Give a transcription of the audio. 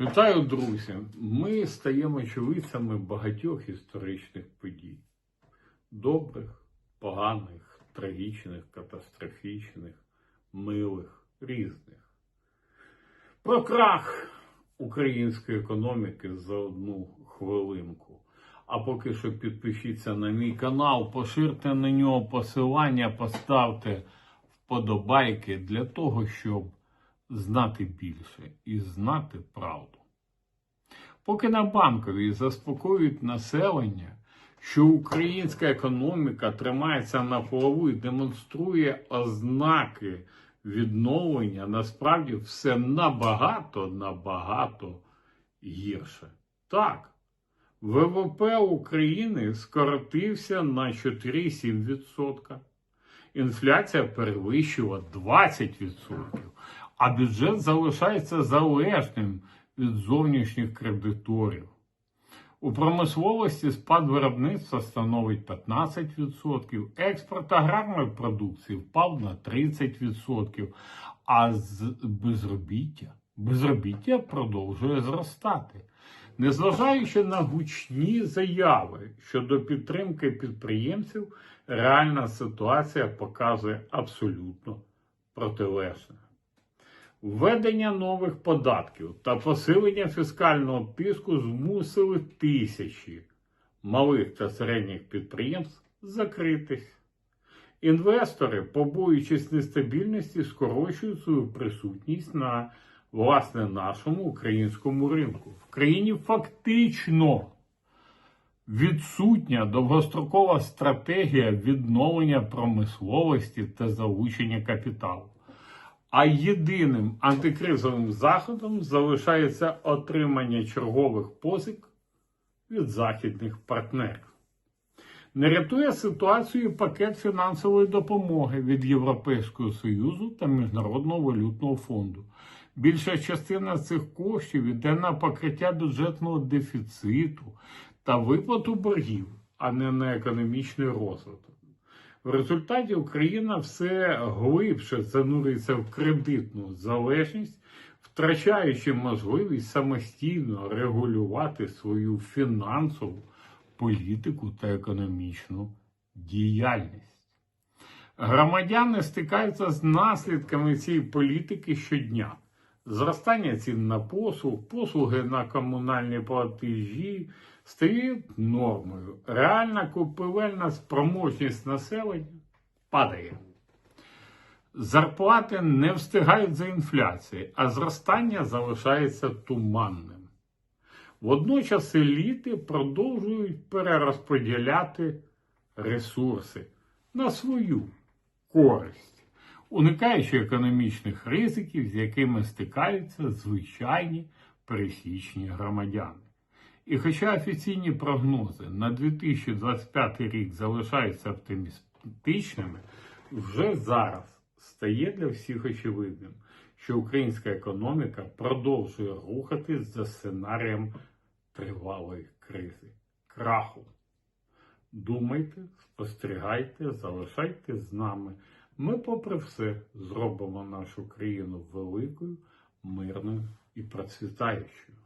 Вітаю, друзі! Ми стаємо очевидцями багатьох історичних подій: добрих, поганих, трагічних, катастрофічних, милих, різних. Про крах української економіки за одну хвилинку. А поки що підпишіться на мій канал, поширте на нього посилання, поставте вподобайки для того, щоб знати більше і знати правду. Поки на банковій заспокоюють населення, що українська економіка тримається на плаву і демонструє ознаки відновлення, насправді все набагато, набагато гірше. Так, ВВП України скоротився на 4,7%. Інфляція перевищила 20%, а бюджет залишається залежним від зовнішніх кредиторів. У промисловості спад виробництва становить 15%, експорт аграрної продукції впав на 30%, а безробіття, безробіття продовжує зростати. Незважаючи на гучні заяви щодо підтримки підприємців, реальна ситуація показує абсолютно протилежне. Введення нових податків та посилення фіскального тиску змусили тисячі малих та середніх підприємств закритись. Інвестори, побоюючись нестабільності, скорочують свою присутність на власне нашому українському ринку. В країні фактично відсутня довгострокова стратегія відновлення промисловості та залучення капіталу. А єдиним антикризовим заходом залишається отримання чергових позик від західних партнерів. Не рятує ситуацію пакет фінансової допомоги від Європейського Союзу та Міжнародного валютного фонду. Більша частина цих коштів йде на покриття бюджетного дефіциту та виплату боргів, а не на економічний розвиток. В результаті Україна все глибше занурюється в кредитну залежність, втрачаючи можливість самостійно регулювати свою фінансову політику та економічну діяльність. Громадяни стикаються з наслідками цієї політики щодня. Зростання цін на послуг, послуги на комунальні платежі стають нормою. Реальна купівельна спроможність населення падає. Зарплати не встигають за інфляцією, а зростання залишається туманним. Водночас еліти продовжують перерозподіляти ресурси на свою користь, уникаючи економічних ризиків, з якими стикаються звичайні пересічні громадяни. І хоча офіційні прогнози на 2025 рік залишаються оптимістичними, вже зараз стає для всіх очевидним, що українська економіка продовжує рухатись за сценарієм тривалої кризи, краху. Думайте, спостерігайте, залишайте з нами. Ми, попри все, зробимо нашу країну великою, мирною і процвітаючою.